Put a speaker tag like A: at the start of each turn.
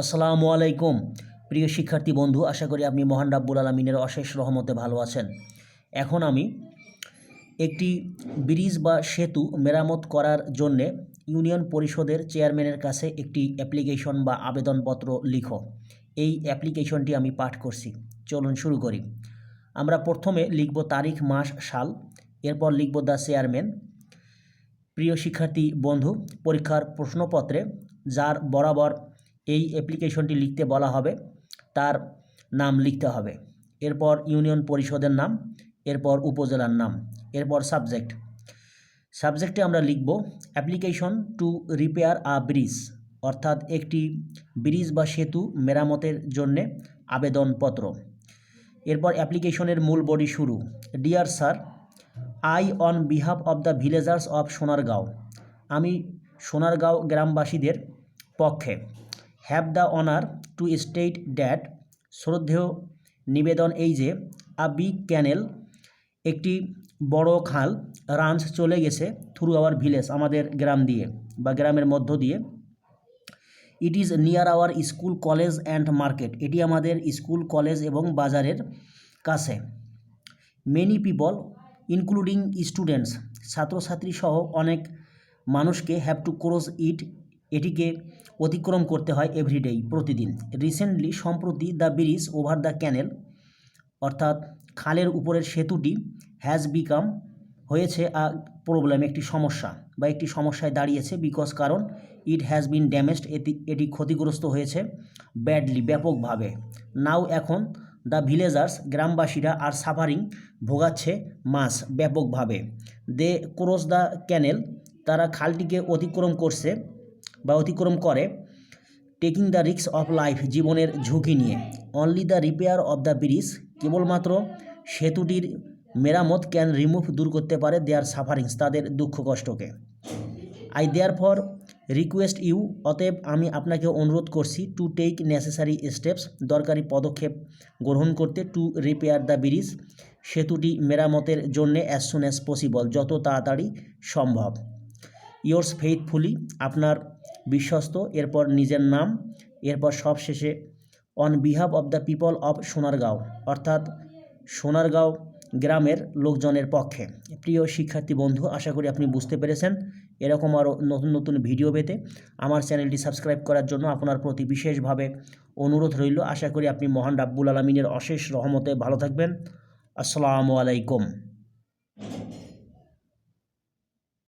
A: আসসালামু আলাইকুম। প্রিয় শিক্ষার্থী বন্ধু, আশা করি আপনি মহান রাব্বুল আলমিনের অশেষ রহমতে ভালো আছেন। এখন আমি একটি ব্রিজ বা সেতু মেরামত করার জন্যে ইউনিয়ন পরিষদের চেয়ারম্যানের কাছে একটি অ্যাপ্লিকেশন বা আবেদনপত্র লিখো। এই অ্যাপ্লিকেশনটি আমি পাঠ করছি। চলুন শুরু করি। আমরা প্রথমে লিখব তারিখ, মাস, সাল, এরপর লিখব দ্য চেয়ারম্যান। প্রিয় শিক্ষার্থী বন্ধু, পরীক্ষার প্রশ্নপত্রে যার বরাবর এই অ্যাপ্লিকেশনটি লিখতে বলা হবে। তার নাম লিখতে হবে। এরপর ইউনিয়ন পরিষদের নাম, এরপর উপজেলার নাম, এরপর সাবজেক্ট সাবজেক্টে আমরা লিখব application to repair a bridge অর্থাৎ একটি ব্রিজ বা সেতু মেরামতের জন্যে আবেদনপত্র। এরপর অ্যাপ্লিকেশনের মূল বডি শুরু। Dear sir I on behalf of the villagers of Sonargaon আমি সোনারগাঁও গ্রামবাসীদের পক্ষে have the honour to state that শ্রদ্ধেয় নিবেদন এই যে আ বিগ ক্যানেল, একটি বড় খাল, রাঞ্চ চলে গেছে থ্রু আওয়ার ভিলেজ আমাদের গ্রাম দিয়ে বা গ্রামের মধ্য দিয়ে। It is near our school, college and market. এটি আমাদের স্কুল, কলেজ এবং বাজারের কাছে। মেনি পিপল, ইনক্লুডিং স্টুডেন্টস ছাত্রছাত্রী সহ অনেক মানুষকে হ্যাভ টু ক্রস ইট এটিকে অতিক্রম করতে হয় এভরিডেই প্রতিদিন। রিসেন্টলি সম্প্রতি the bridge over the canal অর্থাৎ খালের উপরের সেতুটি হ্যাজ বিকাম হয়েছে আ প্রবলেম একটি সমস্যা বা একটি সমস্যায় দাঁড়িয়েছে বিকজ কারণ ইট হ্যাজ বিন ড্যামেজড এটি এটি ক্ষতিগ্রস্ত হয়েছে ব্যাডলি ব্যাপকভাবে। নাও এখন দ্য ভিলেজার্স গ্রামবাসীরা আর সাফারিং ভোগাচ্ছে মাছ ব্যাপকভাবে। দে ক্রস দ্য ক্যানেল তারা খালটিকে অতিক্রম করছে বা অতিক্রম করে taking the risk of life জীবনের ঝুঁকি নিয়ে। Only the repair of the bridge কেবলমাত্র সেতুটির মেরামত ক্যান রিমুভ দূর করতে পারে দেয়ার সাফারিংস তাদের দুঃখ কষ্টকে। I therefore request you অতএব আমি আপনাকে অনুরোধ করছি টু টেক নেসেসারি স্টেপস দরকারি পদক্ষেপ গ্রহণ করতে টু রিপেয়ার দ্য ব্রিজ সেতুটি মেরামতের জন্যে অ্যাজ সুন অ্যাজ পসিবল যত তাড়াতাড়ি সম্ভব। ইয়োর্স ফেইথফুলি আপনার বিশ্বস্ত, এরপর নিজের নাম, এরপর সব শেষে on behalf of the people of Sonargaon অর্থাৎ সোনারগাঁও গ্রামের লোকজনের পক্ষে। প্রিয় শিক্ষার্থী বন্ধু, আশা করি আপনি বুঝতে পেরেছেন এরকম আরও নতুন নতুন ভিডিও পেতে। আমার চ্যানেলটি সাবস্ক্রাইব করার জন্য আপনার প্রতি বিশেষভাবে অনুরোধ রইল। আশা করি আপনি মহান রাব্বুল আলমিনের অশেষ রহমতে ভালো থাকবেন। আসসালামু আলাইকুম।